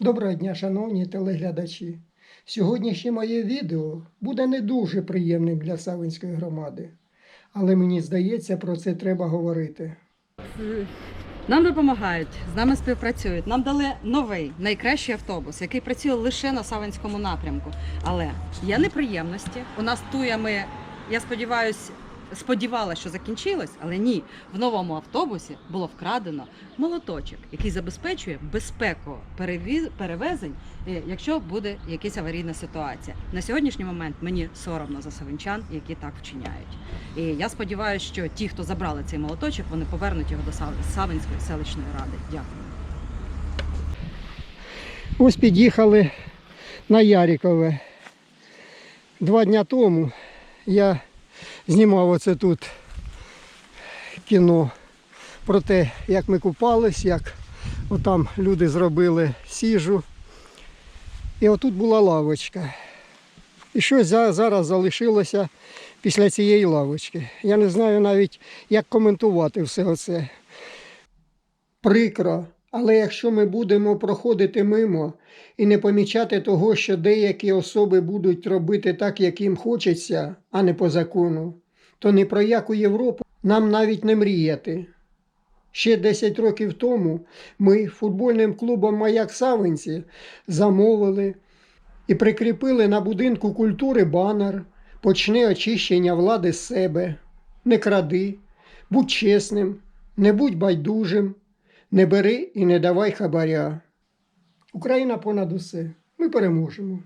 Доброго дня, шановні телеглядачі. Сьогоднішнє моє відео буде не дуже приємним для Савинської громади, але мені здається, про це треба говорити. Нам допомагають, з нами співпрацюють. Нам дали новий найкращий автобус, який працює лише на Савинському напрямку. Але є неприємності. У нас туями, я сподіваюся, сподівалася, що закінчилось, але ні. В новому автобусі було вкрадено молоточок, який забезпечує безпеку перевезень, е, якщо буде якась аварійна ситуація. На сьогоднішній момент мені соромно за савинчан, які так вчиняють. І я сподіваюся, що ті, хто забрали цей молоточок, вони повернуть його до Савинської селищної ради. Дякую. Ось під'їхали на Ярикове. Два дня тому я знімав оце тут кіно про те, як ми купались, як отам люди зробили сіжу. І отут була лавочка. І за- зараз залишилося після цієї лавочки. Я не знаю навіть, як коментувати все це. Прикро, але якщо ми будемо проходити мимо і не помічати того, що деякі особи будуть робити так, як їм хочеться, а не по закону, то ні про яку Європу нам навіть не мріяти. Ще 10 років тому ми футбольним клубом Маяк Савинці замовили і прикріпили на будинку культури банер Почни очищення влади з себе. Не кради, будь чесним, не будь байдужим, не бери і не давай хабаря. Україна понад усе. Ми переможемо.